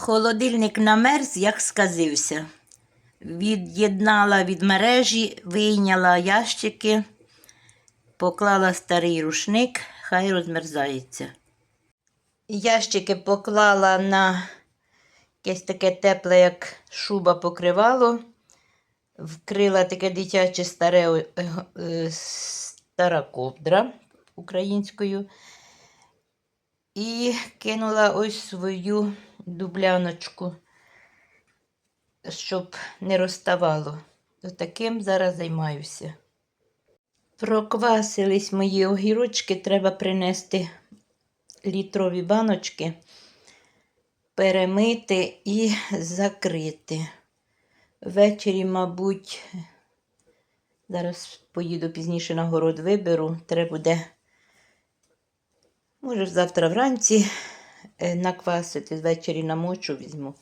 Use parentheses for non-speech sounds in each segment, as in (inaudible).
Холодильник намерз, як сказився. Від'єднала від мережі, вийняла ящики, поклала старий рушник, хай розмерзається. Ящики поклала на якесь таке тепле, як шуба покривало. Вкрила таке дитяче старе, е, е, стара ковдра українською. І кинула ось свою дубляночку, щоб не розставало. Таким зараз займаюся. Проквасились мої огірочки, треба принести літрові баночки, перемити і закрити. Ввечері, мабуть, зараз поїду пізніше на город виберу, треба буде. Може, завтра вранці наквасити, ввечері намочу візьму.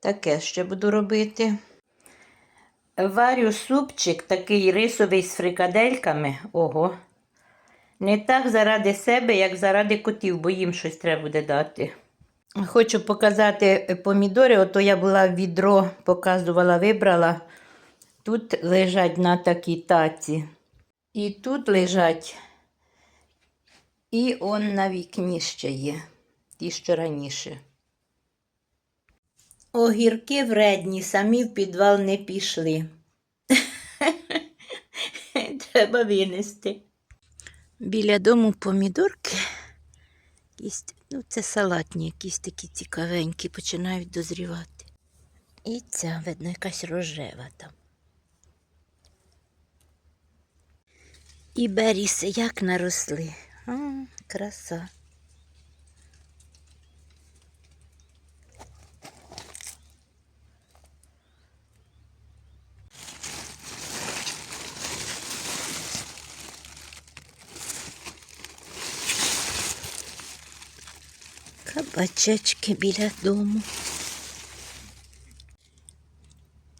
Таке ще буду робити. Варю супчик такий рисовий з фрикадельками. Ого. Не так заради себе, як заради котів, бо їм щось треба буде дати. Хочу показати е, помідори. Ото я була в відро, показувала, вибрала. Тут лежать на такій таці. І тут лежать і он на вікні ще є, ті, що раніше. Огірки вредні, самі в підвал не пішли. (laughs) Треба винести. Біля дому помідорки. Якісь, ну, це салатні, якісь такі цікавенькі, починають дозрівати. І ця, видно, якась рожева там. І беріси як наросли. А, краса. Кабачечки біля дому.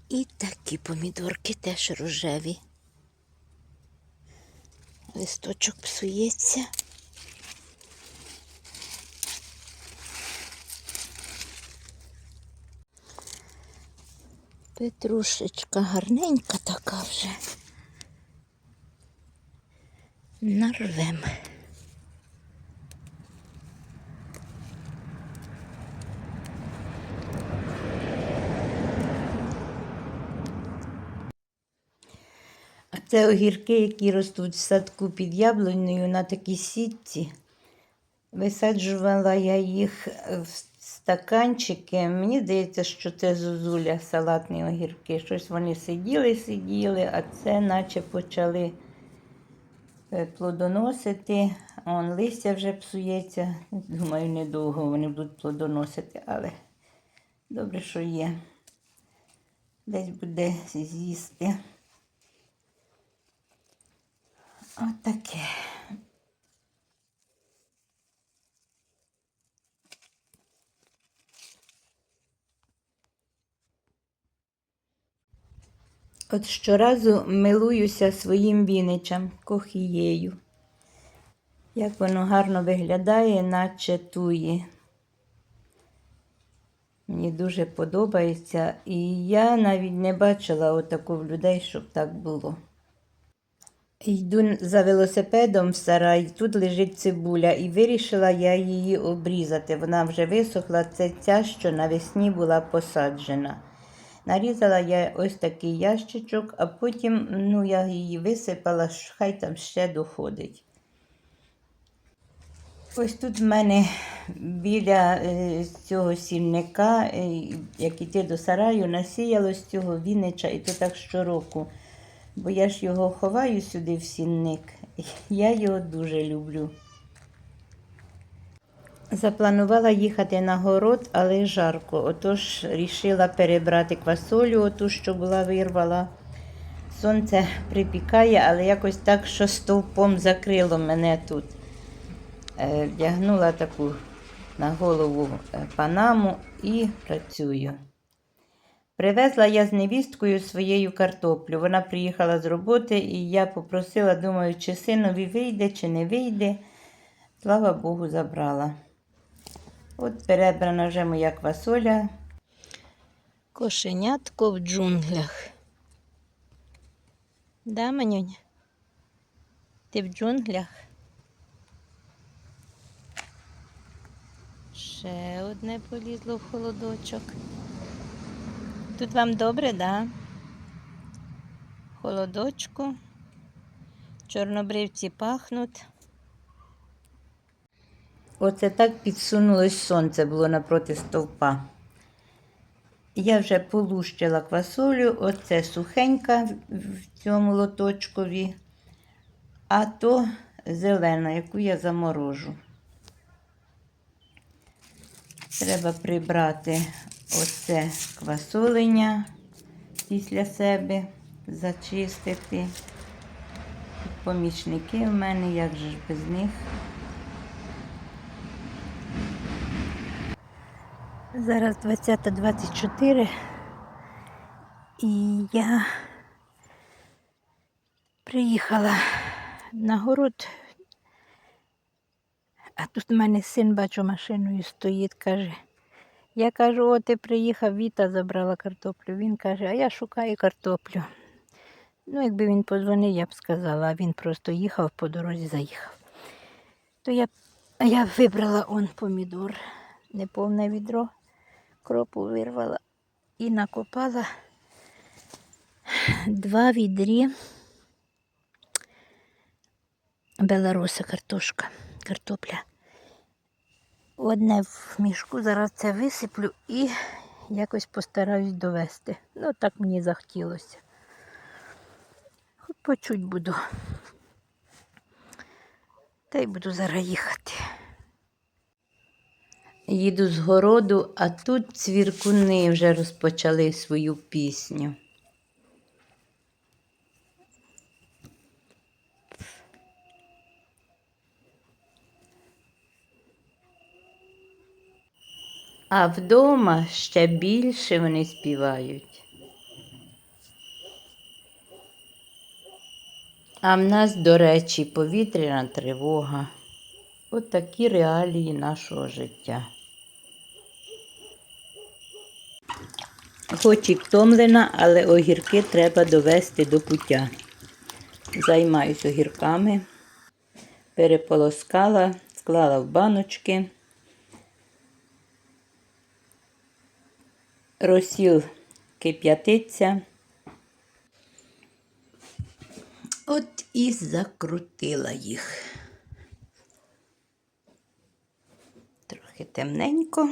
І такі помідорки теж рожеві. Листочок псується. Петрушечка гарненька така вже. Нарвем. А це огірки, які ростуть в садку під яблунею на такій сітці. Висаджувала я їх в стаканчики. Мені здається, що це зозуля, салатні огірки. Щось вони сиділи, сиділи, а це наче почали е, плодоносити. Он листя вже псується. Думаю, недовго вони будуть плодоносити, але добре, що є. Десь буде з'їсти. Отаке. От щоразу милуюся своїм віничем, кохією. Як воно гарно виглядає, наче туї. Мені дуже подобається. І я навіть не бачила отаку в людей, щоб так було. Йду за велосипедом в сарай, тут лежить цибуля, і вирішила я її обрізати. Вона вже висохла, це ця, що навесні була посаджена. Нарізала я ось такий ящичок, а потім ну, я її висипала, хай там ще доходить. Ось тут в мене біля е, цього сільника, е, як іти до сараю, насіялось цього вінича, і то так щороку. Бо я ж його ховаю сюди в сінник. Я його дуже люблю. Запланувала їхати на город, але жарко. Отож рішила перебрати квасолю, оту, що була вирвала. Сонце припікає, але якось так, що стовпом закрило мене тут. Е, Вдягнула таку на голову е, панаму і працюю. Привезла я з невісткою своєю картоплю. Вона приїхала з роботи, і я попросила, думаю, чи синові вийде, чи не вийде. Слава Богу, забрала. От перебрана вже моя квасоля. Кошенятко в джунглях. Да, Манюня? Ти в джунглях? Ще одне полізло в холодочок. Тут вам добре, да? Холодочку. Чорнобривці пахнуть. Оце так підсунулось сонце було напроти стовпа. Я вже полущила квасолю, оце сухенька в цьому лоточкові, а то зелена, яку я заморожу. Треба прибрати оце квасолення після себе, зачистити. Помічники в мене, як же ж без них. Зараз 20.24 і я приїхала на город, а тут в мене син, бачу, машиною стоїть, каже. Я кажу, о, ти приїхав, Віта забрала картоплю. Він каже, а я шукаю картоплю. Ну, якби він подзвонив, я б сказала, а він просто їхав по дорозі, заїхав. То я, я вибрала он помідор, неповне відро, кропу вирвала і накопала два відрі беларуса картошка, картопля. Одне в мішку, зараз це висиплю і якось постараюсь довести. Ну, так мені захотілося. Почуть буду. Та й буду зараз їхати. Їду з городу, а тут цвіркуни вже розпочали свою пісню. А вдома ще більше вони співають. А в нас, до речі, повітряна тривога. От такі реалії нашого життя. Хоч і втомлена, але огірки треба довести до пуття. Займаюсь огірками, переполоскала, склала в баночки. Розсіл кип'ятиться. От і закрутила їх. Трохи темненько.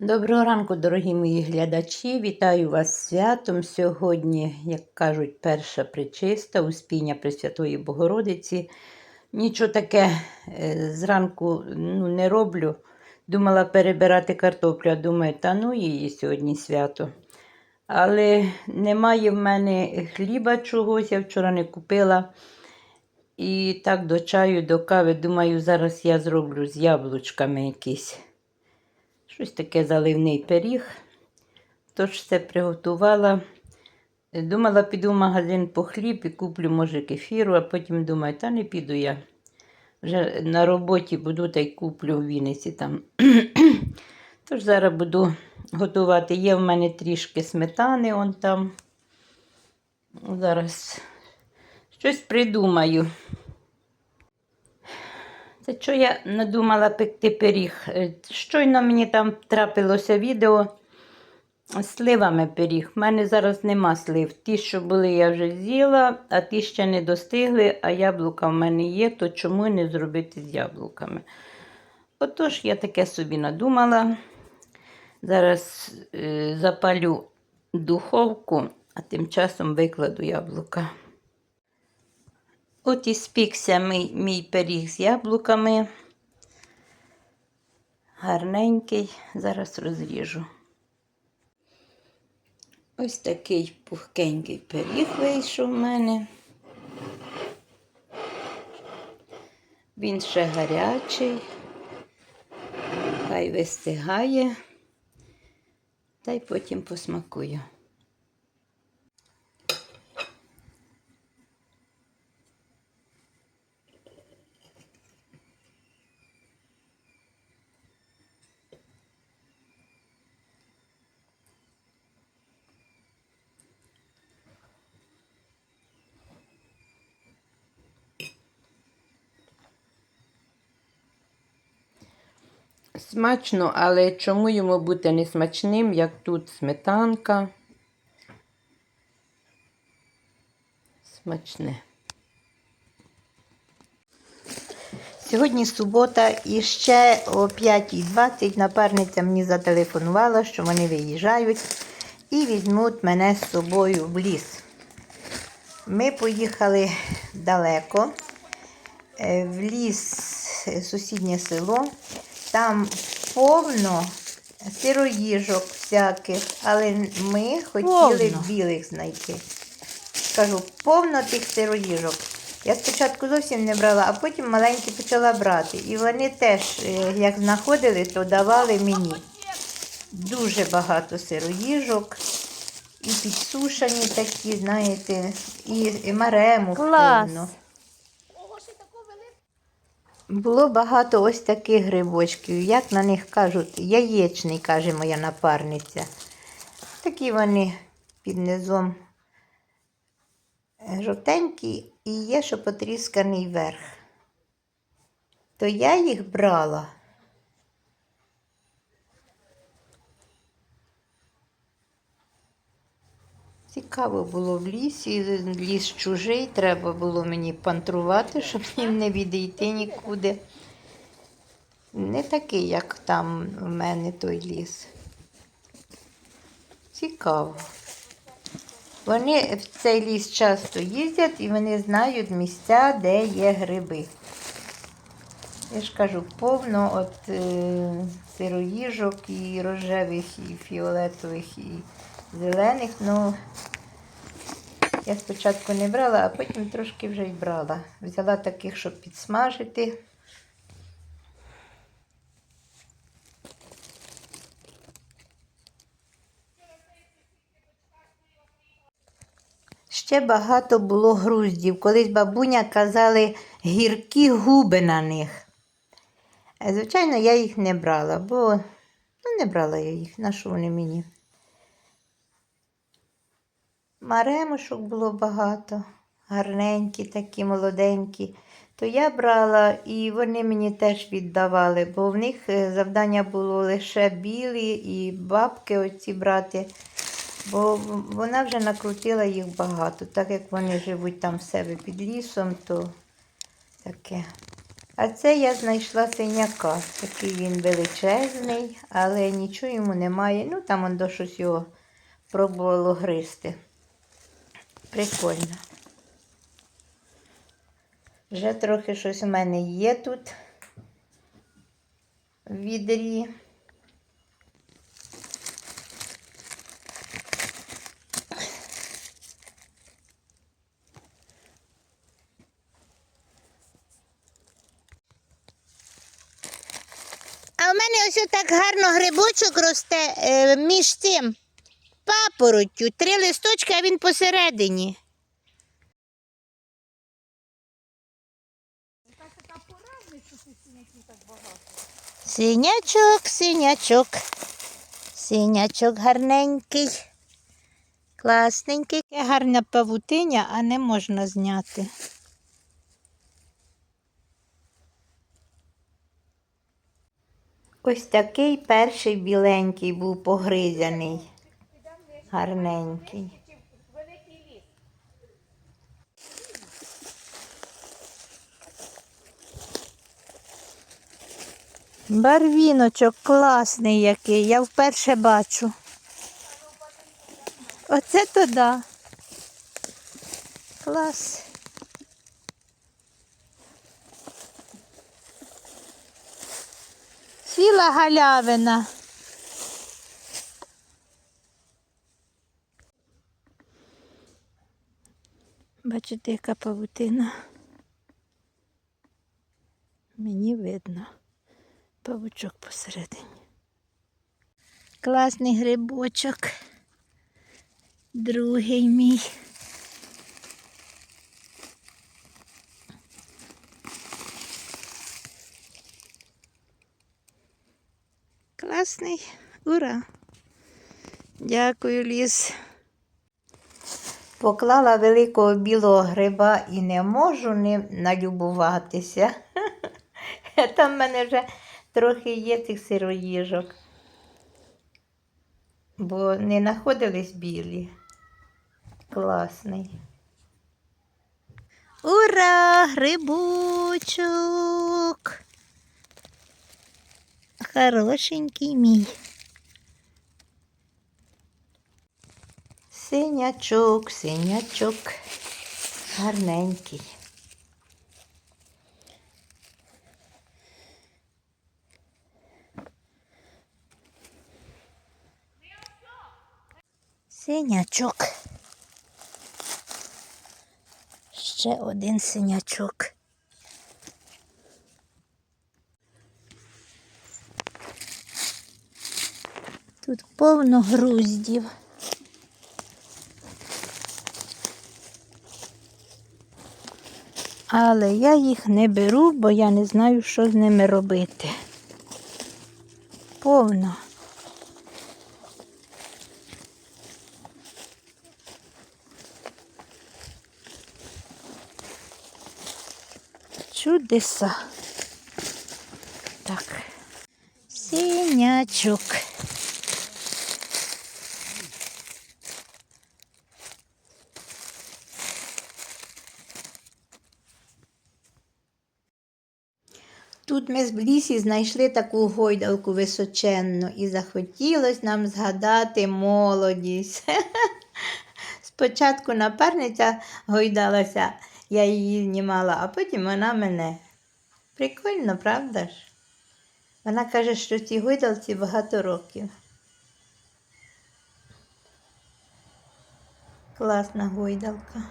Доброго ранку, дорогі мої глядачі. Вітаю вас святом. Сьогодні, як кажуть, перша причиста, успіння Пресвятої Богородиці. Нічого таке е, зранку ну, не роблю. Думала перебирати картоплю, а думаю, та ну її сьогодні свято. Але немає в мене хліба чогось, я вчора не купила. І так до чаю, до кави, думаю, зараз я зроблю з яблучками якісь. Щось таке заливний пиріг. Тож все приготувала. Думала, піду в магазин по хліб і куплю, може, кефіру, а потім думаю, та не піду я. Вже на роботі буду та й куплю в Вінниці там. (clears throat) Тож зараз буду готувати. Є в мене трішки сметани он там. Зараз щось придумаю. Це що я надумала пекти пиріг? Е, Щойно мені там трапилося відео з сливами пиріг. У мене зараз нема слив. Ті, що були, я вже з'їла, а ті ще не достигли, а яблука в мене є, то чому не зробити з яблуками? Отож, я таке собі надумала. Зараз е, запалю духовку, а тим часом викладу яблука. От і спікся мій, мій пиріг з яблуками. Гарненький, зараз розріжу. Ось такий пухкенький пиріг вийшов у мене. Він ще гарячий, хай вистигає, та й потім посмакую. Смачно, але чому йому бути не смачним, як тут сметанка? Смачне. Сьогодні субота і ще о 5.20 напарниця мені зателефонувала, що вони виїжджають і візьмуть мене з собою в ліс. Ми поїхали далеко, е, в ліс, е, сусіднє село. Там повно сироїжок всяких, але ми хотіли Повно. білих знайти. Кажу, повно тих сироїжок. Я спочатку зовсім не брала, а потім маленькі почала брати. І вони теж, е, як знаходили, то давали мені. Дуже багато сироїжок. І підсушені такі, знаєте, і, і марему Клас. повно. Було багато ось таких грибочків, як на них кажуть, яєчний, каже моя напарниця. Такі вони під низом жовтенькі і є, що потрісканий верх. То я їх брала. Цікаво було в лісі, ліс чужий, треба було мені пантрувати, щоб їм не відійти нікуди. Не такий, як там у мене той ліс. Цікаво. Вони в цей ліс часто їздять і вони знають місця, де є гриби. Я ж кажу, повно от е, сироїжок і рожевих, і фіолетових, і зелених. Ну, я спочатку не брала, а потім трошки вже й брала. Взяла таких, щоб підсмажити. Ще багато було груздів. Колись бабуня казали гіркі губи на них. Е, Звичайно, я їх не брала, бо ну, не брала я їх, на що вони мені. Маремушок було багато, гарненькі, такі молоденькі. То я брала і вони мені теж віддавали, бо в них е, завдання було лише білі і бабки оці брати, бо вона вже накрутила їх багато. Так як вони живуть там в себе під лісом, то таке. А це я знайшла синяка. Такий він величезний, але нічого йому немає. Ну там он до щось його пробувало гризти. Прикольно. Вже трохи щось у мене є тут в відрі. А в мене ось так гарно грибочок росте е, між цим папороттю. Три листочки, а він посередині. Синячок, синячок. Синячок гарненький. Класненький. Яке гарна павутиня, а не можна зняти. Ось такий перший біленький був погризяний. Гарненький. Барвіночок класний який, я вперше бачу. Оце то да. Клас. Ціла галявина. Бачите, яка павутина. Мені видно павучок посередині. Класний грибочок. Другий мій. Класний. Ура! Дякую, ліс. Поклала великого білого гриба і не можу ним налюбуватися. (laughs) Там в мене вже трохи є цих сироїжок, бо не знаходились білі. Класний. Ура! Грибочок! Хорошенький мій. Синячок, синячок, гарненький. Синячок. Ще один синячок. Тут повно груздів. Але я їх не беру, бо я не знаю, що з ними робити. Повно. Чудеса. Так. Синячок. Тут ми в лісі знайшли таку гойдалку височенну і захотілося нам згадати молодість. (laughs) Спочатку напарниця гойдалася, я її знімала, а потім вона мене. Прикольно, правда ж? Вона каже, що цій гойдалці багато років. Класна гойдалка.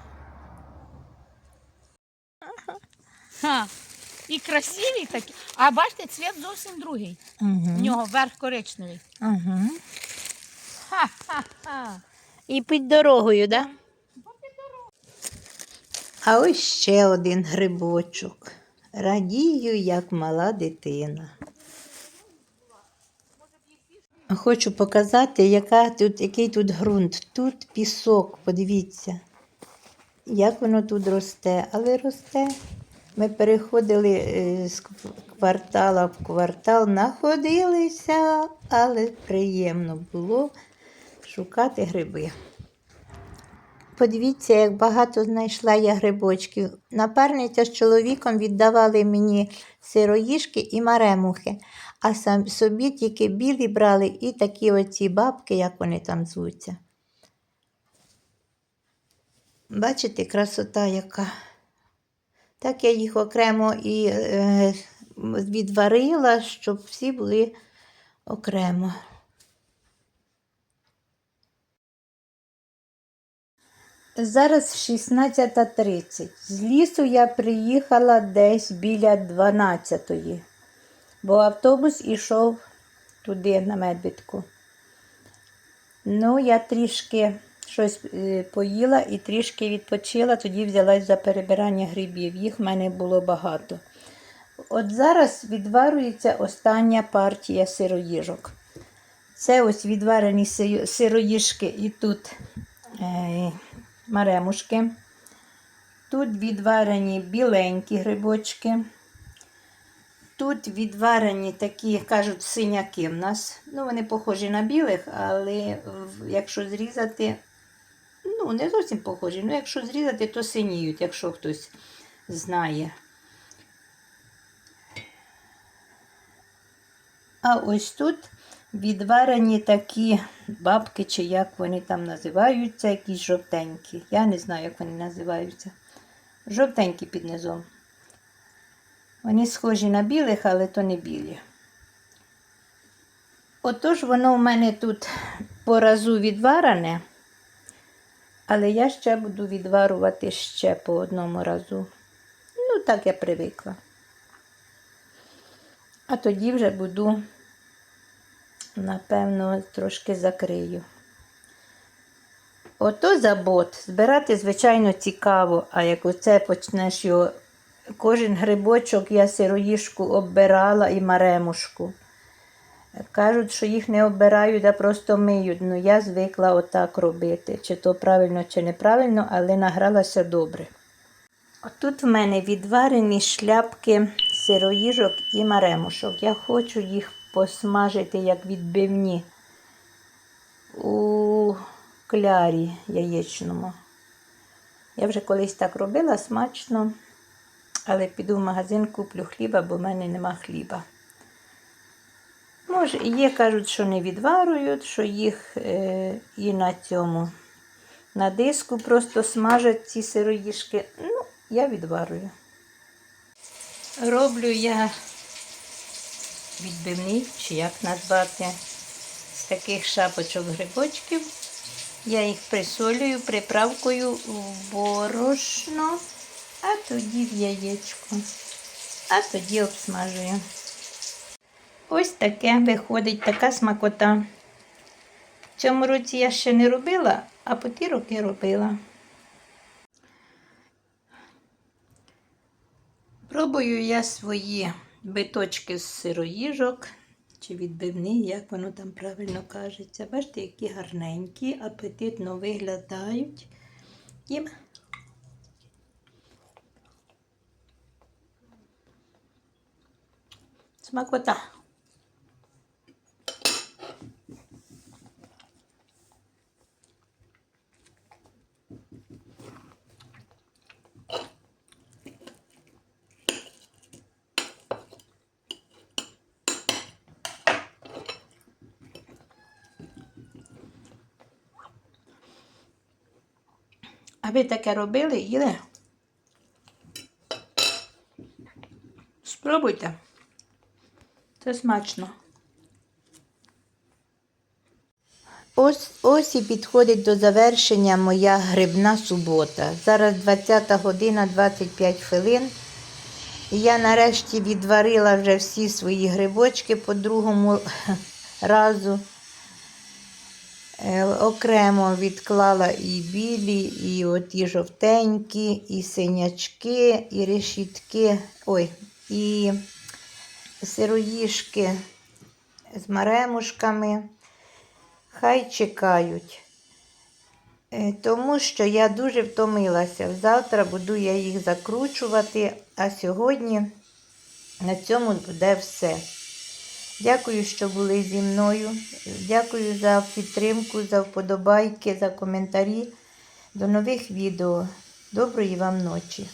Ха. І красиві такі. А бачите, цвіт зовсім другий. У Угу. нього верх коричневий. Угу. Ха-ха-ха. І під дорогою, так? Да? А ось ще один грибочок. Радію, як мала дитина. Хочу показати, яка тут, який тут ґрунт. Тут пісок, подивіться, як воно тут росте, але росте. Ми переходили е, з кв- квартала в квартал, находилися, але приємно було шукати гриби. Подивіться, як багато знайшла я грибочків. Напарниця з чоловіком віддавали мені сироїшки і маремухи, а сам собі тільки білі брали і такі оці бабки, як вони там звуться. Бачите, красота яка. Так я їх окремо і е, відварила, щоб всі були окремо. Зараз 16.30. З лісу я приїхала десь біля 12-ї, бо автобус ішов туди, на медвідку. Ну, я трішки щось е, поїла і трішки відпочила, тоді взялась за перебирання грибів. Їх в мене було багато. От зараз відварюється остання партія сироїжок. Це ось відварені си- сироїжки і тут е, маремушки. Тут відварені біленькі грибочки. Тут відварені такі, кажуть, синяки в нас. Ну, вони похожі на білих, але якщо зрізати, ну, не зовсім похожі, ну, якщо зрізати, то синіють, якщо хтось знає. А ось тут відварені такі бабки, чи як вони там називаються, якісь жовтенькі. Я не знаю, як вони називаються. Жовтенькі під низом. Вони схожі на білих, але то не білі. Отож, воно в мене тут по разу відварене, але я ще буду відварувати ще по одному разу. Ну, так я привикла. А тоді вже буду, напевно, трошки закрию. Ото забот. Збирати, звичайно, цікаво, а як оце почнеш його, кожен грибочок я сироїшку оббирала і маремушку. Кажуть, що їх не оббирають, а просто миють. Ну я звикла отак робити. Чи то правильно, чи неправильно, але награлася добре. Тут в мене відварені шляпки сироїжок і маремушок. Я хочу їх посмажити як відбивні у клярі яєчному. Я вже колись так робила смачно, але піду в магазин, куплю хліба, бо в мене нема хліба. Може, є, кажуть, що не відварюють, що їх е, і на цьому, на диску просто смажать ці сироїшки. Ну, я відварюю. Роблю я відбивний, чи як назвати, з таких шапочок грибочків. Я їх присолюю приправкою в борошно, а тоді в яєчко, а тоді обсмажую. Ось таке виходить така смакота. В цьому році я ще не робила, а по ті роки робила. Пробую я свої биточки з сироїжок чи відбивні, як воно там правильно кажеться. Бачите, які гарненькі, апетитно виглядають. Їм смакота. А ви таке робили, їли? Спробуйте. Це смачно. Ось, ось і підходить до завершення моя грибна субота. Зараз 20 година 25 хвилин. Я нарешті відварила вже всі свої грибочки по другому (laughs) разу. Е, Окремо відклала і білі, і оті жовтенькі, і синячки, і решітки, ой, і сироїшки з маремушками. Хай чекають. Е, Тому що я дуже втомилася. Завтра буду я їх закручувати, а сьогодні на цьому буде все. Дякую, що були зі мною. Дякую за підтримку, за вподобайки, за коментарі. До нових відео. Доброї вам ночі!